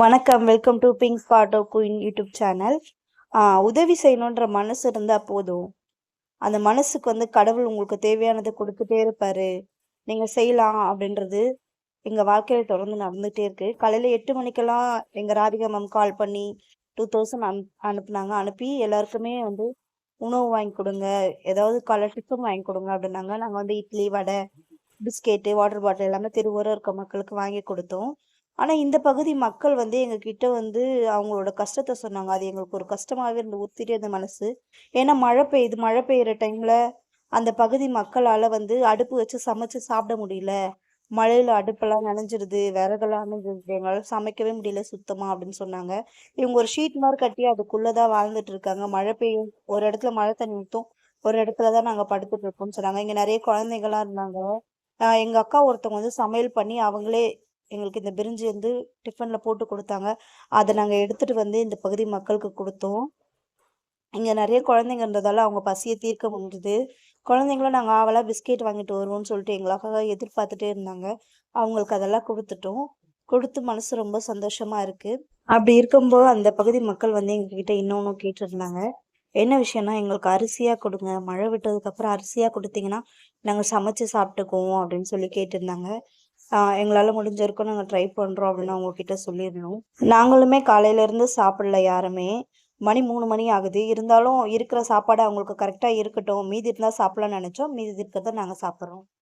வணக்கம் welcome to pink spot queen YouTube channel உதவி செய்யணுன்ற மனசு இருந்தால் போதும். அந்த மனசுக்கு வந்து கடவுள் உங்களுக்கு தேவையானதை கொடுத்துட்டே இருப்பார். நீங்கள் செய்யலாம் அப்படின்றது எங்கள் வாழ்க்கையில் தொடர்ந்து நடந்துகிட்டே இருக்கு. காலையில் எட்டு மணிக்கெல்லாம் எங்கள் ராதிகா மேம் கால் பண்ணி டூ தௌசண்ட் அனு அனுப்புனாங்க. அனுப்பி எல்லாருக்குமே வந்து உணவு வாங்கி கொடுங்க. ஏதாவது காலை டிஃபன் வாங்கி கொடுங்க அப்படின்னாங்க. நாங்கள் வந்து idli vada biscuit water bottle எல்லாமே தெருவோரம் இருக்க மக்களுக்கு வாங்கி கொடுத்தோம். ஆனால் இந்த பகுதி மக்கள் வந்து எங்ககிட்ட வந்து அவங்களோட கஷ்டத்தை சொன்னாங்க. அது எங்களுக்கு ஒரு கஷ்டமாகவே இருந்து உறுத்திட்டே இருந்த மனசு. ஏன்னா மழை பெய்யுது. மழை பெய்யுற டைமில் அந்த பகுதி மக்களால் வந்து அடுப்பு வச்சு சமைச்சு சாப்பிட முடியல. மழையில் அடுப்பெல்லாம் நனைஞ்சிருது, விறகெல்லாம் நனைஞ்சிருது. எங்களால் சமைக்கவே முடியல சுத்தமாக அப்படின்னு சொன்னாங்க. இவங்க ஒரு ஷீட் மாதிரி கட்டி அதுக்குள்ளே தான் வாழ்ந்துட்டு இருக்காங்க. மழை பெய்யும் ஒரு இடத்துல மழை தண்ணி ஊற்றும் ஒரு இடத்துல தான் நாங்கள் படுத்துட்டு இருக்கோம்னு சொன்னாங்க. இங்கே நிறைய குழந்தைங்களாம் இருந்தாங்க. எங்கள் அக்கா ஒருத்தவங்க வந்து சமையல் பண்ணி அவங்களே எங்களுக்கு இந்த பிரிஞ்சு வந்து டிஃபனில் போட்டு கொடுத்தாங்க அதை நாங்கள் எடுத்துகிட்டு வந்து இந்த பகுதி மக்களுக்கு கொடுத்தோம் இங்கே நிறைய குழந்தைங்க அவங்க பசியை தீர்க்க முடிஞ்சுது. குழந்தைங்களும் நாங்கள் ஆவலாக பிஸ்கெட் வாங்கிட்டு வருவோம்னு சொல்லிட்டு எங்களுக்காக எதிர்பார்த்துட்டே இருந்தாங்க. அவங்களுக்கு அதெல்லாம் கொடுத்துட்டோம் கொடுத்து மனசு ரொம்ப சந்தோஷமா இருக்கு. அப்படி இருக்கும்போது அந்த பகுதி மக்கள் வந்து எங்ககிட்ட இன்னொன்று கேட்டிருந்தாங்க. என்ன விஷயம்னா, எங்களுக்கு அரிசியா கொடுங்க மழை விட்டதுக்கப்புறம் அரிசியா கொடுத்தீங்கன்னா நாங்கள் சமைச்சு சாப்பிட்டுக்குவோம் அப்படின்னு சொல்லி கேட்டிருந்தாங்க. எங்களால் முடிஞ்சிருக்கும் முடிஞ்ச வரைக்கும் ட்ரை பண்ணுறோம் அப்படின்னு அவங்க கிட்ட சொல்லியிருந்தோம். நாங்களுமே காலையிலேருந்து சாப்பிடல யாருமே. மணி மூணு மணி ஆகுது. இருந்தாலும் இருக்கிற சாப்பாடு அவங்களுக்கு கரெக்டாக இருக்கட்டும். மீதி இருந்தால் சாப்பிடலாம்னு நினச்சோம் மீதி இருக்கிறத நாங்கள் சாப்பிட்றோம்